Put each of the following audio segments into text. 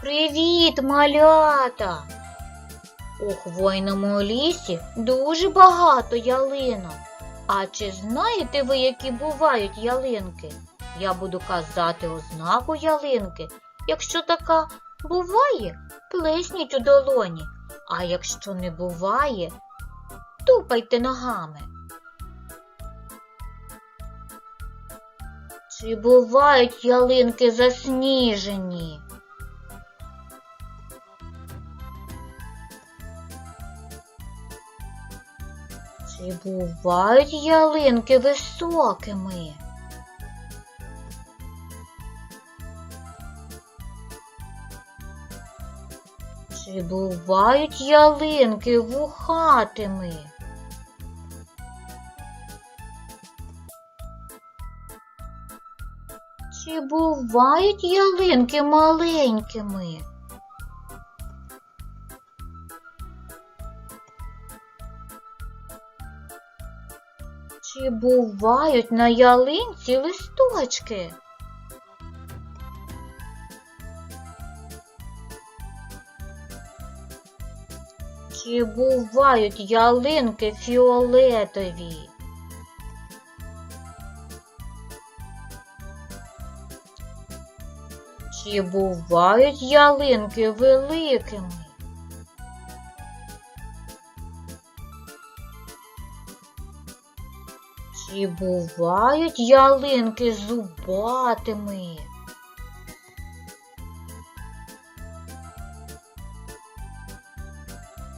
Привіт, малята! У хвойному лісі дуже багато ялинок. А чи знаєте ви, які бувають ялинки? Я буду казати ознаку ялинки. Якщо така буває, плесніть у долоні, а якщо не буває, тупайте ногами. Чи бувають ялинки засніжені? Чи бувають ялинки високими? Чи бувають ялинки вухатими? Чи бувають ялинки маленькими? Чи бувають на ялинці листочки? Чи бувають ялинки фіолетові? Чи бувають ялинки великими? Чи бувають ялинки зубатими?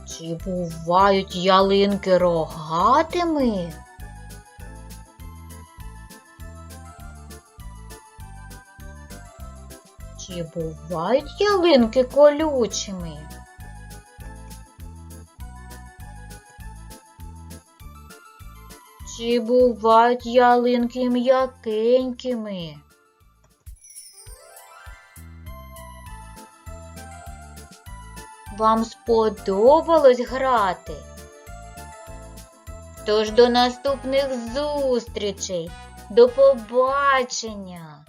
Чи бувають ялинки рогатими? Чи бувають ялинки колючими? Чи бувають ялинки м'якенькими? Вам сподобалось грати? Тож до наступних зустрічей. До побачення!